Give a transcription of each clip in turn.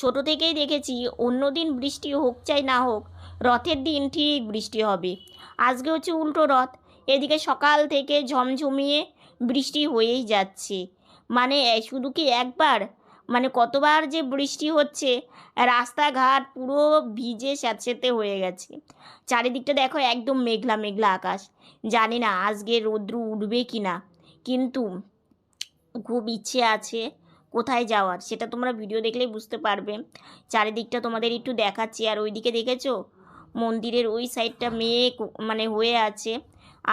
ছোট থেকেই দেখেছি অন্য দিন বৃষ্টি হোক চাই না হোক, রথের দিন ঠিক বৃষ্টি হবে। আজকে হচ্ছে উল্টো রথ, এদিকে সকাল থেকে ঝমঝমিয়ে বৃষ্টি হয়েই যাচ্ছে। মানে শুধু কি একবার? মানে কতবার যে বৃষ্টি হচ্ছে, রাস্তাঘাট পুরো ভিজে স্যাঁতসেঁতে হয়ে গেছে। চারিদিকটা দেখো একদম মেঘলা মেঘলা আকাশ। জানি না আজকে রৌদ্র উঠবে কি না কিন্তু খুব ইচ্ছে আছে কোথায় যাওয়ার? সেটা তোমরা ভিডিও দেখলেই বুঝতে পারবে। চারিদিকটা তোমাদের একটু দেখাচ্ছি। আর ওইদিকে দেখেছ? মন্দিরের ওই সাইডটা মেয়ে মানে হয়ে আছে।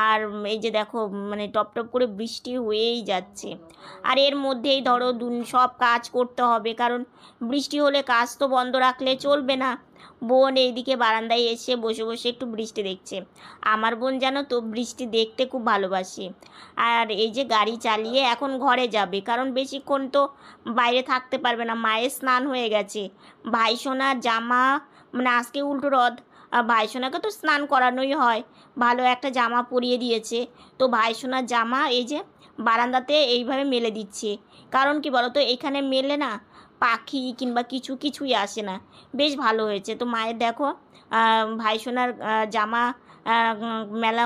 আর এই যে দেখো মানে টপ টপ করে বৃষ্টি হয়েই যাচ্ছে। আর এর মধ্যেই ধরো সব কাজ করতে হবে। কারণ বৃষ্টি হলে কাজ তো বন্ধ রাখলে চলবে না। বোন এইদিকে বারান্দায় এসে বসে বসে একটু বৃষ্টি দেখছে। আমার বোন জানো তো বৃষ্টি দেখতে খুব ভালোবাসে। আর এই যে গাড়ি চালিয়ে এখন ঘরে যাবে, কারণ বেশিক্ষণ তো বাইরে থাকতে পারবে না, মায়ের স্নান হয়ে গেছে। ভাই সোনার জামা মানে আজকে উল্টো রদ আর ভাই সোনাকে তো স্নান করানোই হয়, ভালো একটা জামা পরিয়ে দিয়েছে। তো ভাই সোনার জামা এই যে বারান্দাতে এইভাবে মেলে দিচ্ছে। কারণ কি বলো তো এখানে মেলে না পাখি কিংবা কিছু কিছুই আসে না। বেশ ভালো হয়েছে। তো মায়ের দেখো আহ, ভাই সোনার জামা মেলা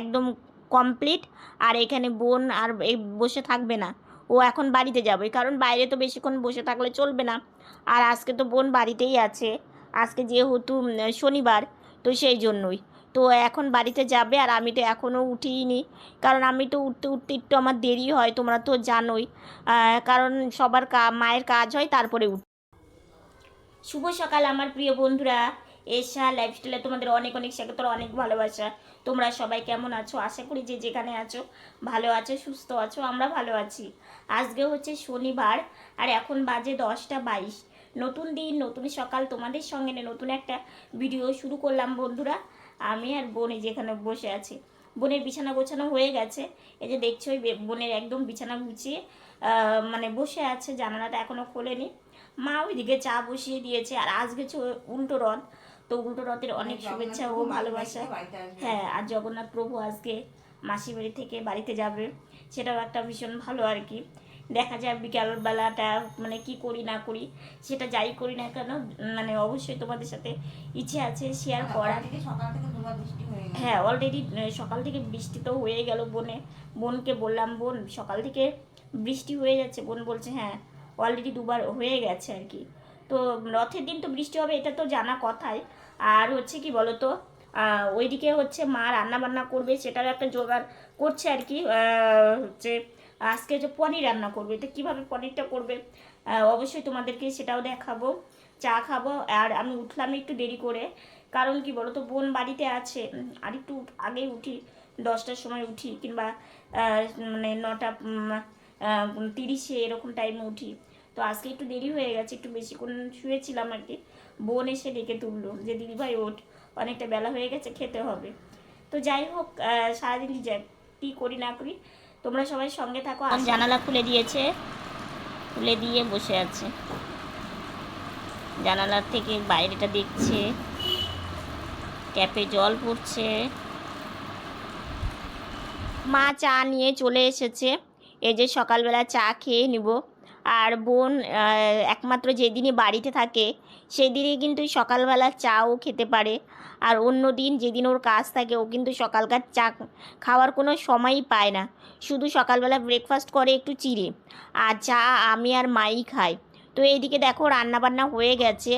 একদম কমপ্লিট আর এখানে বোন আর বসে থাকবে না। ও এখন বাড়িতে যাবে। কারণ বাইরে তো বেশিক্ষণ বসে থাকলে চলবে না। আর আজকে তো বোন বাড়িতেই আছে। আজকে যেহেতু শনিবার তো সেই জন্যই। তো এখন বাড়িতে যাবে আর আমি তো এখনও উঠিনি কারণ আমি তো উঠতে উঠতে একটু আমার দেরি হয়, তোমরা তো জানোই। কারণ সবার কা, মায়ের কাজ হয়, তারপরে উঠ। শুভ সকাল আমার প্রিয় বন্ধুরা। এশা লাইফস্টাইলে তোমাদের অনেক অনেক স্বাগত অনেক ভালোবাসা। তোমরা সবাই কেমন আছো? আশা করি যে যেখানে আছো, ভালো আছো, সুস্থ আছো, আমরা ভালো আছি। আজকে হচ্ছে শনিবার, আর এখন বাজে দশটা বাইশ। নতুন দিন, নতুন সকাল তোমাদের সঙ্গে নতুন একটা ভিডিও শুরু করলাম বন্ধুরা। আমি আর বোনে যেখানে বসে আছি। বোনের বিছানা গোছানো হয়ে গেছে। এই যে দেখছ ওই বোনের একদম বিছানা গুছিয়ে মানে বসে আছে জানালাটা এখনও খোলেনি। মা ওইদিকে চা বসিয়ে দিয়েছে আর আজ গেছে উল্টো রথ। তো উল্টো রথের অনেক শুভেচ্ছা ও ভালোবাসা। হ্যাঁ আর জগন্নাথ প্রভু আজকে মাসি বাড়ি থেকে বাড়িতে যাবে। সেটাও একটা ভীষণ ভালো আর কি। দেখা যায় বিকালবেলাটা মানে কি করি না করি সেটা যাই করি না কেন মানে অবশ্যই তোমাদের সাথে ইচ্ছে আছে শেয়ার করার। হয়ে গেছে। হ্যাঁ অলরেডি সকাল থেকে বৃষ্টি তো হয়ে গেল বনে। বোনকে বললাম বোন সকাল থেকে বৃষ্টি হয়ে যাচ্ছে। বোন বলছে হ্যাঁ অলরেডি দুবার হয়ে গেছে আর কি। তো রথের দিন তো বৃষ্টি হবে এটা তো জানা কথাই। আর হচ্ছে কি বলো তো ওইদিকে হচ্ছে মা রান্না বান্না করবে সেটার একটা জোগাড় করছে আর কি হচ্ছে আজকে যে পনির রান্না করবে তো কীভাবে পনিরটা করবে অবশ্যই তোমাদেরকে সেটাও দেখাবো, চা খাব, আর আমি উঠলাম একটু দেরি করে। কারণ কি বলো তো বোন বাড়িতে আছে আর একটু আগে উঠি, দশটার সময় উঠি, কিংবা মানে নটা তিরিশে এরকম টাইমে উঠি। তো আজকে একটু দেরি হয়ে গেছে, একটু বেশিক্ষণ শুয়েছিলাম আর কি। বোন এসে ডেকে তুললো যে, দিদিভাই, ওঠ, অনেকটা বেলা হয়ে গেছে, খেতে হবে। তো যাই হোক সারাদিন কী করি না করি তোমরা সবাই সঙ্গে থাকো জানালা খুলে দিয়েছে। খুলে দিয়ে বসে আছে। জানালার থেকে বাইরেটা দেখছে। ট্যাপে জল পড়ছে। মা চা নিয়ে চলে এসেছে। এই যে সকালবেলা চা খেয়ে নিব। আর বোন একমাত্র যেদিনই বাড়িতে থাকে, সেদিনই কিন্তু সকালবেলা চাও খেতে পারে। আর অন্য দিন যেদিন ওর কাজ থাকে, ও কিন্তু সকালকার চা খাওয়ার কোনো সময়ই পায় না। শুধু সকালবেলা ব্রেকফাস্ট করে একটু চিড়ে। আর চা আমি আর মাই খাই। তো এইদিকে দেখো রান্নাবান্না হয়ে গেছে।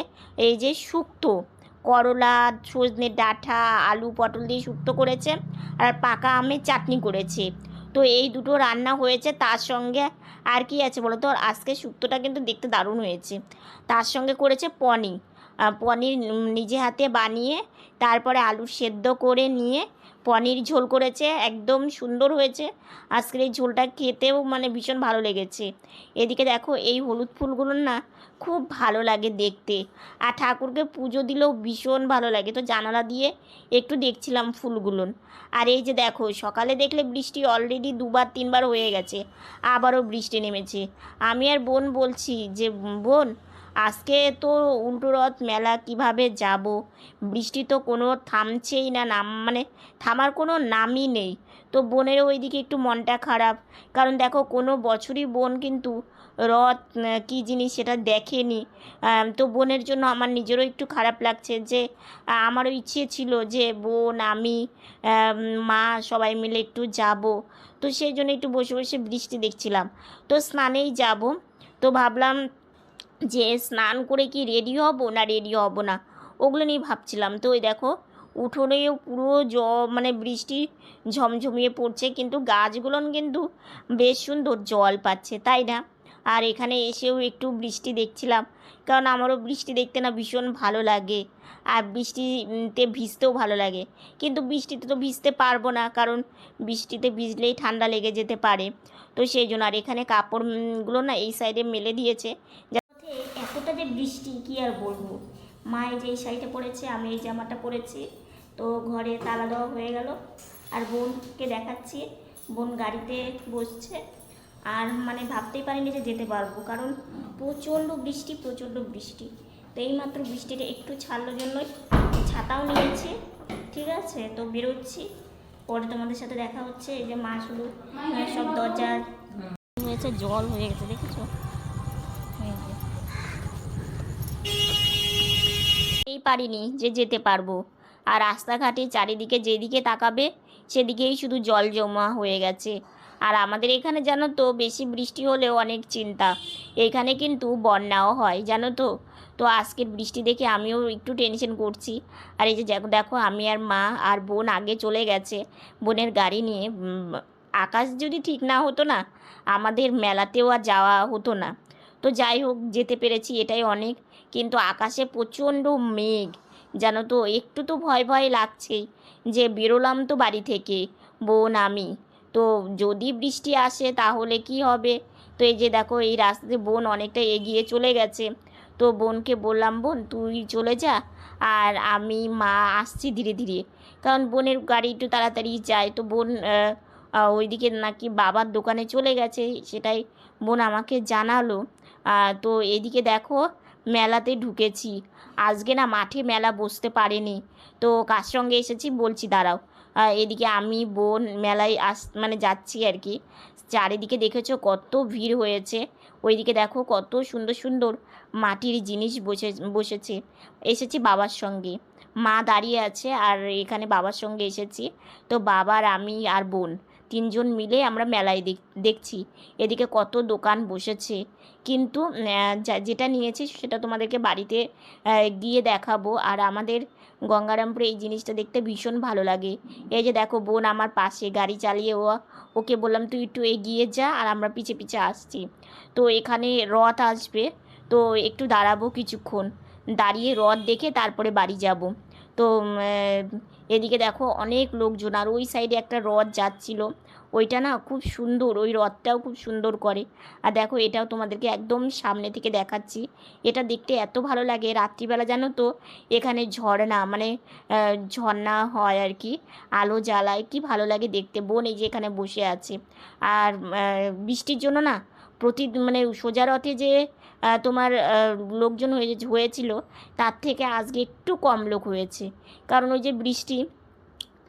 এই যে শুক্তো, করলা, সজনের ডাঁটা, আলু, পটল দিয়ে শুক্তো করেছে। আর পাকা আমের চাটনি করেছে। তো এই দুটো রান্না হয়েছে। তার সঙ্গে আর কি আছে বলো তো? আজকে শুক্তোটা কিন্তু দেখতে দারুণ হয়েছে। তার সঙ্গে করেছে পনি পনির নিজে হাতে বানিয়ে, তারপরে আলু সেদ্ধ করে নিয়ে পনির ঝোল করেছে। একদম সুন্দর হয়েছে। আজকের এই ঝোলটা খেতেও মানে ভীষণ ভালো লেগেছে। এদিকে দেখো, এই হলুদ ফুলগুলোর না খুব ভালো লাগে দেখতে। আর ঠাকুরকে পুজো দিলেও ভীষণ ভালো লাগে। তো জানালা দিয়ে একটু দেখছিলাম ফুলগুলো। আর এই যে দেখো, সকালে দেখলে বৃষ্টি অলরেডি দুবার, তিনবার হয়ে গেছে। আবারও বৃষ্টি নেমেছে। আমি আর বোন বলছি যে, বোন, আজকে তো উল্টো রথ মেলা, কীভাবে যাব? বৃষ্টি তো কোনো থামছেই না, নাম মানে থামার কোনো নামই নেই। তো বোনের ওইদিকে একটু মনটা খারাপ। কারণ দেখো, কোনো বছরই বোন কিন্তু রথ কী জিনিস সেটা দেখেনি। তো বোনের জন্য আমার নিজেরও একটু খারাপ লাগছে যে আমারও ইচ্ছে ছিল যে বোন, আমি মা সবাই মিলে একটু যাব। তো সেই জন্য একটু বসে বসে বৃষ্টি দেখছিলাম। তো স্নানেই যাব। তো ভাবলাম যে স্নান করে কি রেডি হব না রেডি হব না, ওগুলো নিয়ে ভাবছিলাম। তো ওই দেখো, উঠোনেও পুরো জ মানে বৃষ্টি ঝমঝমিয়ে পড়ছে, কিন্তু গাছগুলো কিন্তু বেশ সুন্দর জল পাচ্ছে, তাই না? আর এখানে এসেও একটু বৃষ্টি দেখছিলাম। কারণ আমারও বৃষ্টি দেখতে না ভীষণ ভালো লাগে। আর বৃষ্টিতে ভিজতেও ভালো লাগে। কিন্তু বৃষ্টিতে তো ভিজতে পারব না, কারণ বৃষ্টিতে ভিজলেই ঠান্ডা লেগে যেতে পারে। তো সেই জন্য আর এখানে কাপড়গুলো না এই সাইডে মেলে দিয়েছে। এতটা যে বৃষ্টি, কি আর বলব? মা এই যে এই শাড়িটা পরেছে, আমি এই জামাটা পরেছি। তো ঘরে তালা দেওয়া হয়ে গেল। আর বোনকে দেখাচ্ছি। বোন গাড়িতে বসছে। আর মানে ভাবতেই পারিনি যে যেতে পারব, কারণ প্রচণ্ড বৃষ্টি প্রচণ্ড বৃষ্টি। তো এইমাত্র বৃষ্টিটা একটু ছাড়লো জন্যই ছাতাও নিয়েছি, ঠিক আছে? তো বেরোচ্ছি, পরে তোমাদের সাথে দেখা হচ্ছে, এই যে মা শুধু সব দরজা হয়েছে, জল হয়ে গেছে, দেখেছ। এই পারিনি যে যেতে পারব। আর রাস্তাঘাটে চারিদিকে যেদিকে তাকাবে, সেদিকেই শুধু জল জমা হয়ে গেছে। আর আমাদের এখানে জানো তো, বেশি বৃষ্টি হলেও অনেক চিন্তা। এখানে কিন্তু বন্যাও হয়, জানো তো? তো আজকের বৃষ্টি দেখে আমিও একটু টেনশন করছি। আর এই যে দেখো- আমি আর মা আর বোন আগে চলে গেছে বোনের গাড়ি নিয়ে। আকাশ যদি ঠিক না হতো না, আমাদের মেলাতেও আর যাওয়া হতো না। তো যাই হোক, যেতে পেরেছি এটাই অনেক। কিন্তু আকাশে প্রচণ্ড মেঘ, জানো তো? একটু তো ভয় ভয় লাগছেই যে বেরোলাম তো বাড়ি থেকে, বোন, আমি। তো যদি বৃষ্টি আসে তাহলে কি হবে? তো এই যে দেখো, এই রাস্তাতে বোন অনেকটা এগিয়ে চলে গেছে। তো বোনকে বললাম, বোন, তুই চলে যা আর আমি, মা আসছি ধীরে ধীরে। কারণ বোনের গাড়ি একটু তাড়াতাড়ি যায়। তো বোন ওইদিকে নাকি বাবার দোকানে চলে গেছে, সেটাই বোন আমাকে জানালো। তো এদিকে দেখো, মেলাতে ঢুকেছি। আজকে না মাঠে মেলা বসতে পারেনি। তো কার সঙ্গে এসেছি বলছি, দাঁড়াও। এদিকে আমি, বোন মেলায় আস মানে যাচ্ছি আর কি। চারিদিকে দেখেছ কত ভিড় হয়েছে। ওইদিকে দেখো কত সুন্দর সুন্দর মাটির জিনিস বসে, বসেছে। এসেছি বাবার সঙ্গে। মা দাঁড়িয়ে আছে আর এখানে বাবার সঙ্গে এসেছি। তো বাবার আমি আর বোন তিনজন মিলে আমরা মেলায় দেখ, দেখছি। এদিকে কত দোকান বসেছে। কিন্তু যেটা নিয়েছি সেটা তোমাদেরকে বাড়িতে গিয়ে দেখাবো। আর আমাদের গঙ্গারামপুরে এই জিনিসটা দেখতে ভীষণ ভালো লাগে। এই যে দেখো বোন আমার পাশে, গাড়ি চালিয়ে ও, ওকে বললাম, তুই একটু এগিয়ে যা আর আমরা পিছে পিছে আসছি। তো এখানে রথ আসবে, তো একটু দাঁড়াবো কিছুক্ষণ। দাঁড়িয়ে রথ দেখে তারপরে বাড়ি যাব। তো এদিকে দেখো অনেক লোকজন, আর ওই সাইডে একটা রথ যাচ্ছিল। ওইটা না খুব সুন্দর, ওই রথটাও খুব সুন্দর করে। আর দেখো, এটাও তোমাদেরকে একদম সামনে থেকে দেখাচ্ছি। এটা দেখতে এত ভালো লাগে রাত্রিবেলা, জানো তো? এখানে ঝর্ণা মানে ঝর্ণা হয় আর কি, আলো জ্বালায়। কি ভালো লাগে দেখতে। বোন এই যে এখানে বসে আছে। আর বৃষ্টির জন্য না প্রতি মানে সোজা রথে যে তোমার লোকজন হয়ে, হয়েছিল, তার থেকে আজকে একটু কম লোক হয়েছে। কারণ ওই যে বৃষ্টি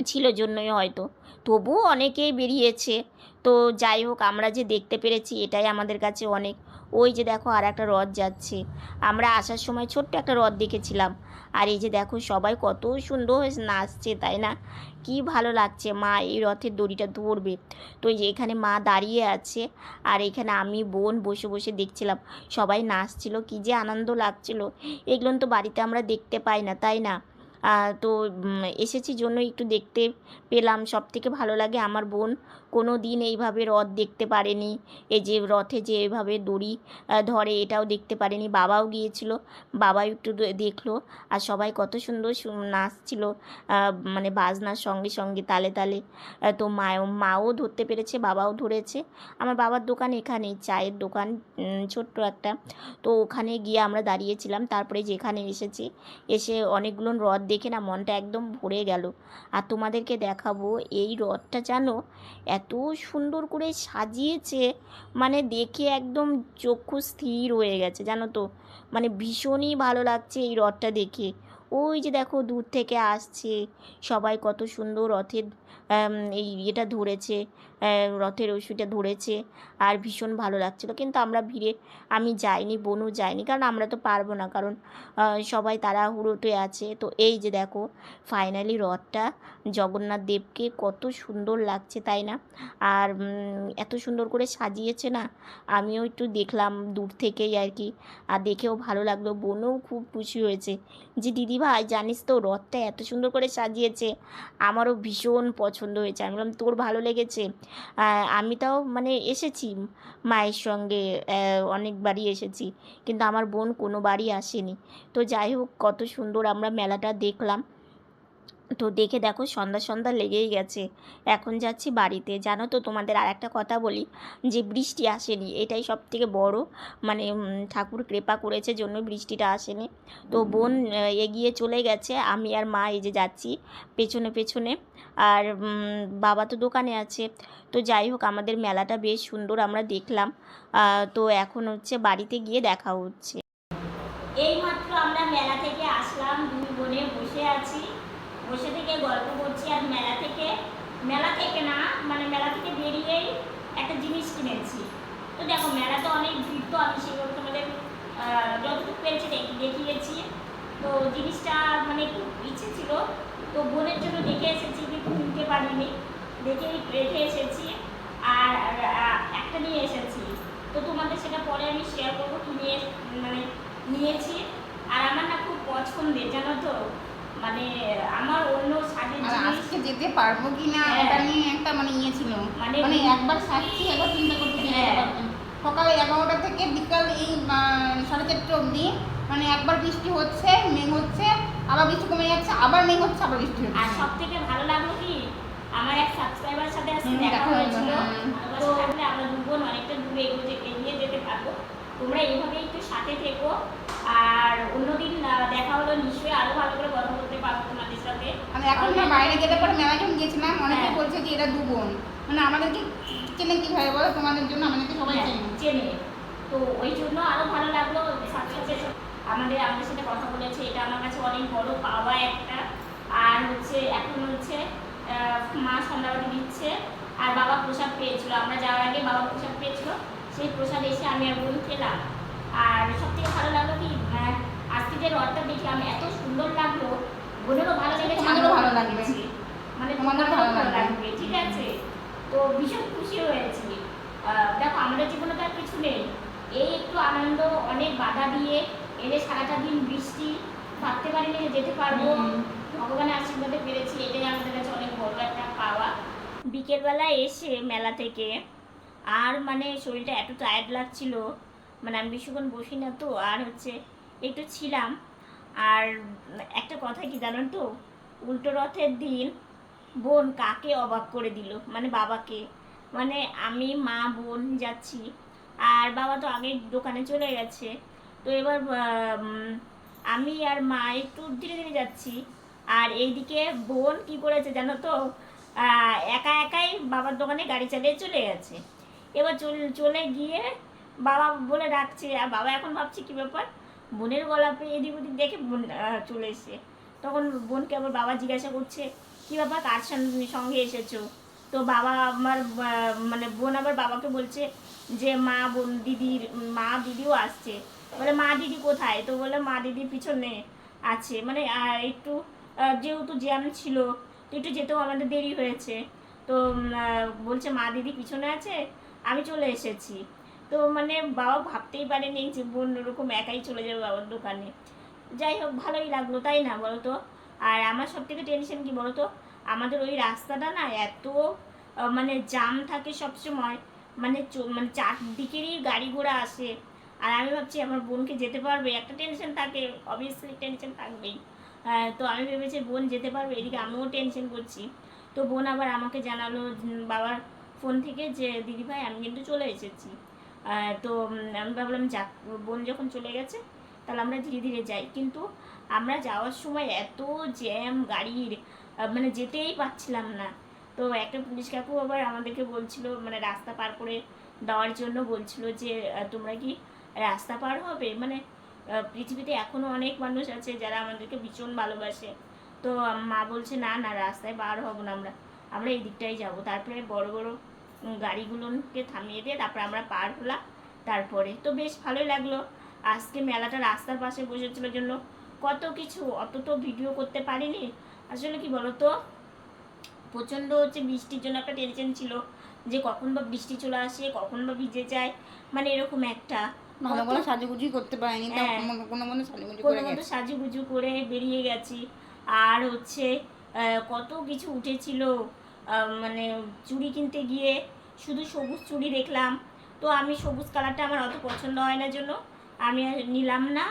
ছিল জন্যই হয়তো। তবুও অনেকেই বেরিয়েছে। তো যাই হোক, আমরা যে দেখতে পেরেছি, এটাই আমাদের কাছে অনেক। ওই যে দেখো আর একটা রথ যাচ্ছে। আমরা আসার সময় ছোট্ট একটা রথ দেখেছিলাম। আর এই যে দেখো, সবাই কত সুন্দর হয়ে নাচছে, তাই না? কি ভালো লাগছে। মা এই রথের দড়িটা ধরবে। তো যে এখানে মা দাঁড়িয়ে আছে। আর এখানে আমি, বোন বসে বসে দেখছিলাম। সবাই নাচছিল, কি যে আনন্দ লাগছিল। এগুলো তো বাড়িতে আমরা দেখতে পাই না, তাই না? তো এসেছি জন্য একটু দেখতে পেলাম। সব থেকে ভালো লাগে আমার বোন। কোনো দিন এইভাবে রথ দেখতে পারেনি। এই যে রথে যে এভাবে দড়ি ধরে এটাও দেখতে পারেনি। বাবাও গিয়েছিল, বাবাও একটু দেখল। আর সবাই কত সুন্দর নাচছিল মানে বাজনার সঙ্গে সঙ্গে, তালে তালে। তো মাও মাও ধরতে পেরেছে, বাবাও ধরেছে। আমার বাবার দোকান এখানেই, চায়ের দোকান ছোট্ট একটা। তো ওখানে গিয়ে আমরা দাঁড়িয়েছিলাম, তারপরে যেখানে এসেছি, এসে অনেকগুলো রথ দেখে না মনটা একদম ভরে গেল। আর তোমাদেরকে দেখাবো, এই রথটা জানো এত সুন্দর করে সাজিয়েছে মানে দেখে একদম চক্ষু স্থির হয়ে গেছে, জানো তো। মানে ভীষণই ভালো লাগছে এই রথটা দেখে। ওই যে দেখো, দূর থেকে আসছে। সবাই কত সুন্দর রথের এই ইয়েটা ধরেছে রথের ওষুধটা ধরেছে আর ভীষণ ভালো লাগছিল। কিন্তু আমরা ভিড়ে, আমি যাইনি বোনও যাইনি কারণ আমরা তো পারব না। কারণ সবাই তাড়াহুড়োতে আছে। তো এই যে দেখো ফাইনালি রথটা, জগন্নাথ দেবকে কত সুন্দর লাগছে, তাই না? আর এত সুন্দর করে সাজিয়েছে না? আমিও একটু দেখলাম দূর থেকেই আর কি। আর দেখেও ভালো লাগল, বোনও খুব খুশি হয়েছে। যে দিদি ভাই জানিস তো রথটা এত সুন্দর করে সাজিয়েছে, আমারও ভীষণ পছন্দ হয়েছে। আমি বললাম, তোর ভালো লেগেছে? আমি তাও মানে এসেছি মায়ের সঙ্গে অনেক বাড়ি এসেছি। কিন্তু আমার বোন কোনো বাড়ি আসেনি। তো যাই হোক, কত সুন্দর আমরা মেলাটা দেখলাম। তো দেখে দেখো সন্ধ্যা সন্ধ্যা লেগেই গেছে। এখন যাচ্ছি বাড়িতে। জানো তো তোমাদের আর একটা কথা বলি, যে বৃষ্টি আসেনি, এটাই সব থেকে বড়। মানে ঠাকুর কৃপা করেছে জন্য বৃষ্টিটা আসেনি। তো বোন এগিয়ে চলে গেছে, আমি আর মা এই যে যাচ্ছি পেছনে পেছনে। আর বাবা তো দোকানে আছে। তো যাই হোক, আমাদের মেলাটা বেশ সুন্দর আমরা দেখলাম। তো এখন হচ্ছে বাড়িতে গিয়ে দেখা হচ্ছে। এইমাত্র আমরা মেলা থেকে আসলাম, দুই বোনে বসে আছি। গল্প করছি আর মেলা থেকে। মেলা থেকে না মানে মেলা থেকে বেরিয়েই একটা জিনিস কিনেছি। তো দেখো, মেলাতে অনেক ভিড় তো আমি সেগুলো তোমাদের যতটুকু পেরেছি দেখি, দেখিয়েছি। তো জিনিসটা মানে ইচ্ছে ছিল, তো বোনের জন্য দেখে এসেছি, কিন্তু নিতে পারিনি। দেখে রেখে এসেছি। আর একটা নিয়ে এসেছি। তো তোমাদের সেটা পরে আমি শেয়ার করব কি নিয়ে মানে নিয়েছি। আর আমার না খুব পছন্দের, জানো তো? মানে আমার অন্য শাড়ির আজকে যেতে পারব কি না হ্যাঁ। ওটা নিয়ে একটা মানে ইয়ে ছিল। মানে মানে একবার সাজছি একবার চিন্তা করতে হ্যাঁ। সকাল এগারোটা থেকে বিকাল এই সাড়ে চারটে অবধি। মানে একবার বৃষ্টি হচ্ছে মেঘ হচ্ছে আবার বৃষ্টি কমে যাচ্ছে আবার মেঘ হচ্ছে আবার বৃষ্টি আর হচ্ছে। সব থেকে ভালো লাগল কি? আমার এক সাবস্ক্রাইবার সাথে আজকে দেখা হয়েছিল। হ্যাঁ। তো আমরা দুজন অনেকটা দূরে এগোতে তোমরা এইভাবে একটু সাথে থেকো। আর অন্যদিন দেখা হলো নিশ্চয়ই আরও ভালো করে কথা বলতে পারব তোমাদের সাথে। আমি এখন না বাইরে যেতে পরে মেলা যখন গেছিলাম অনেকে। বলছে যে এরা দু বোন। মানে আমাদেরকে চেনে কীভাবে বলো? তোমাদের জন্য আমাদেরকে সবাই হ্যাঁ, চেনে। চেনে। তো ওই জন্য আরও ভালো লাগল সাথে সাথে আমাদের আমাদের সাথে কথা বলেছে। এটা আমার কাছে অনেক বড় পাওয়া একটা। আর হচ্ছে এখন হচ্ছে মা সন্ধ্যাবাতি দিচ্ছে। আর বাবা প্রসাদ পেয়েছিল। আমরা যাওয়ার আগে বাবা প্রসাদ পেয়েছিল। সেই প্রসাদ এসে আমি আর বোন খেলাম। আর সব থেকে ভালো লাগল কি আহ, আজকে যে রথটা দেখি আমি এত সুন্দর লাগল। বোনেরও ভালো লেগেছে আমারও ভালো লাগবে। মানে তোমাদেরও ভালো লাগবে। ঠিক আছে? তো ভীষণ খুশি হয়েছি। দেখো আমাদের জীবনে তো আর কিছু নেই। এই একটু আনন্দ অনেক বাধা দিয়ে এলে সারাটা দিন বৃষ্টি ভাবতে পারিনি যে যেতে পারব। ভগবানের আশীর্বাদে পেরেছি এটাই আমাদের কাছে অনেক বড় একটা পাওয়া। বিকেলবেলা এসে মেলা থেকে আর মানে শরীরটা এত টায়ার্ড লাগছিল মানে আমি বেশিক্ষণ বসি না তো, আর হচ্ছে একটু ছিলাম। আর একটা কথা কি জানেন তো? উল্টো রথের দিন বোন কাকে অবাক করে দিল? মানে বাবাকে। মানে আমি, মা, বোন যাচ্ছি। আর বাবা তো আগে দোকানে চলে গেছে। তো এবার আমি আর মা একটু ধীরে ধীরে যাচ্ছি। আর এইদিকে বোন কি করেছে জানো তো? একা একাই বাবার দোকানে গাড়ি চালিয়ে চলে গেছে। এবার চল- চলে গিয়ে বাবা বলে ডাকছে, আর বাবা এখন ভাবছে কি ব্যাপার? বোনের গলা পেয়ে এদিক ওদিক দেখে বোন চলে এসে তখন বোনকে আবার বাবা জিজ্ঞাসা করছে, কি ব্যাপার, কার সঙ্গে- এসেছ? তো বাবা আমার মানে বোন আবার বাবাকে বলছে যে, মা, বোন, দিদির, মা, দিদিও আসছে। বলে, মা, দিদি কোথায়? তো বলে, মা, দিদির পিছনে আছে। মানে একটু যেহেতু জ্যাম ছিল একটু যেতেও আমাদের দেরি হয়েছে। তো বলছে, মা, দিদি পিছনে আছে? আমি চলে এসেছি। তো মানে বাবা ভাবতেই পারেনি যে বোন ওরকম একাই চলে যাবে বাবার দোকানে। যাই হোক, ভালোই লাগল, তাই না বলো তো আর আমার সব থেকে টেনশন কি বলো তো আমাদের ওই রাস্তাটা না এত মানে জাম থাকে সবসময়। মানে মানে চারদিকেরই গাড়ি ঘোড়া আসে। আর আমি ভাবছি আমার বোনকে যেতে পারবে, একটা টেনশন থাকে অবভিয়াসলি টেনশন থাকবেই। তো আমি ভেবেছি বোন যেতে পারবে, এদিকে আমিও টেনশন করছি। তো বোন আবার আমাকে জানালো বাবার ফোন থেকে যে, দিদি ভাই, আমি কিন্তু চলে এসেছি। তো আমি ভাবলাম, যাক, বোন যখন চলে গেছে, তাহলে আমরা ধীরে ধীরে যাই। কিন্তু আমরা যাওয়ার সময় এত জ্যাম গাড়ির মানে যেতেই পারছিলাম না। তো একটা পুলিশ কাকু আবার আমাদেরকে বলছিল মানে রাস্তা পার করে দেওয়ার জন্য বলছিল যে তোমরা কি রাস্তা পার হবে? মানে পৃথিবীতে এখনও অনেক মানুষ আছে যারা আমাদেরকে ভীষণ ভালোবাসে। তো মা বলছে, না না, রাস্তায় পার হব না আমরা। আমরা এই দিকটাই যাব। তারপরে বড় বড় গাড়িগুলোকে থামিয়ে দিয়ে তারপরে আমরা পার হলাম। তারপরে তো বেশ ভালোই লাগল। আজকে মেলাটা রাস্তার পাশে বসেছিল জন্য কত কিছু অত তো ভিডিও করতে পারিনি। আসলে কি বলতো? প্রচণ্ড হচ্ছে বৃষ্টির জন্য একটা টেনশন ছিল যে কখন বা বৃষ্টি চলে আসে কখন বা ভিজে যায়। মানে এরকম একটা। ভালো কত- করে সাজুগুজি করতে পারিনি হ্যাঁ। কোনো- কোনো সাজুগুজি কোনো করে বেরিয়ে গেছি। আর হচ্ছে আহ, কত কিছু উঠেছিল। মানে চুড়ি কিনতে গিয়ে শুধু সবুজ চুড়ি দেখলাম। তো আমি সবুজ কালারটা আমার অত পছন্দ হয় না জন্য। আমি নিলাম না।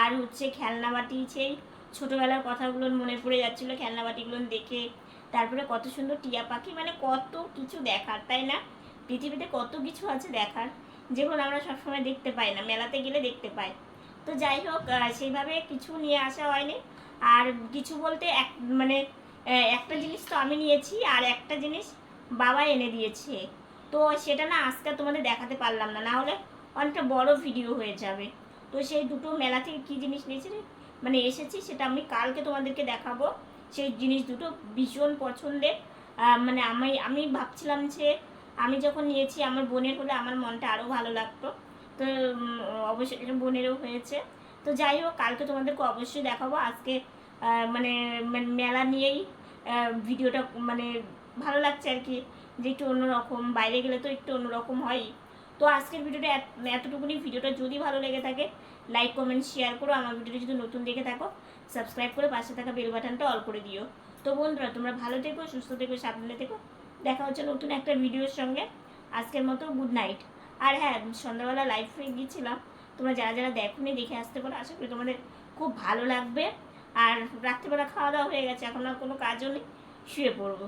আর হচ্ছে খেলনা বাটি সেই ছোটোবেলার কথাগুলো মনে পড়ে যাচ্ছিল, খেলনা বাটিগুলো দেখে তারপরে কত সুন্দর টিয়া পাখি মানে কত কিছু দেখার, তাই না? পৃথিবীতে কত কিছু আছে দেখার, যেগুলো আমরা সবসময় দেখতে পাই না, মেলাতে গেলে দেখতে পাই। তো যাই হোক সেইভাবে কিছু নিয়ে আসা হয়নি। আর কিছু বলতে এক মানে একটা জিনিস তো আমি নিয়েছি আর একটা জিনিস বাবা এনে দিয়েছে। তো সেটা না আজকে তোমাদের দেখাতে পারলাম না না হলে অনেকটা বড় ভিডিও হয়ে যাবে। তো সেই দুটো মেলা থেকে কী জিনিস নিয়েছি মানে এসেছি সেটা আমি কালকে তোমাদেরকে দেখাবো। সেই জিনিস দুটো ভীষণ পছন্দের। মানে আমি আমি ভাবছিলাম যে আমি যখন নিয়েছি আমার বোনের হলে আমার মনটা আরও ভালো লাগতো। তো অবশ্যই বোনেরও হয়েছে। তো যাই হোক, কালকে তোমাদেরকে অবশ্যই দেখাবো। আজকে মানে মানে মেলা নিয়েই ভিডিওটা মানে ভালো লাগছে আর কি, যে একটু অন্যরকম, বাইরে গেলে তো একটু অন্যরকম হয়। তো আজকের ভিডিওটা এত- এতটুকুনি। ভিডিওটা যদি ভালো লেগে থাকে লাইক কমেন্ট শেয়ার করো। আমার ভিডিওটা যদি নতুন দেখে থাকো সাবস্ক্রাইব করে পাশে থাকা বেল বাটনটা অল করে দিও। তো বন্ধুরা, তোমরা ভালো থেকো, সুস্থ থেকো, সাবধানে থেকো। দেখা হচ্ছে নতুন একটা ভিডিওর সঙ্গে। আজকের মতো গুড নাইট আর হ্যাঁ সন্ধ্যাবেলা লাইভ হয়ে গিয়েছিলাম তোমরা যারা যারা দেখোনি, দেখে আসতে পারো। আশা করি তোমাদের খুব ভালো লাগবে। আর রাত্রিবেলা খাওয়া দাওয়া হয়ে গেছে এখন আর কোনো কাজও নেই শুয়ে পড়ব।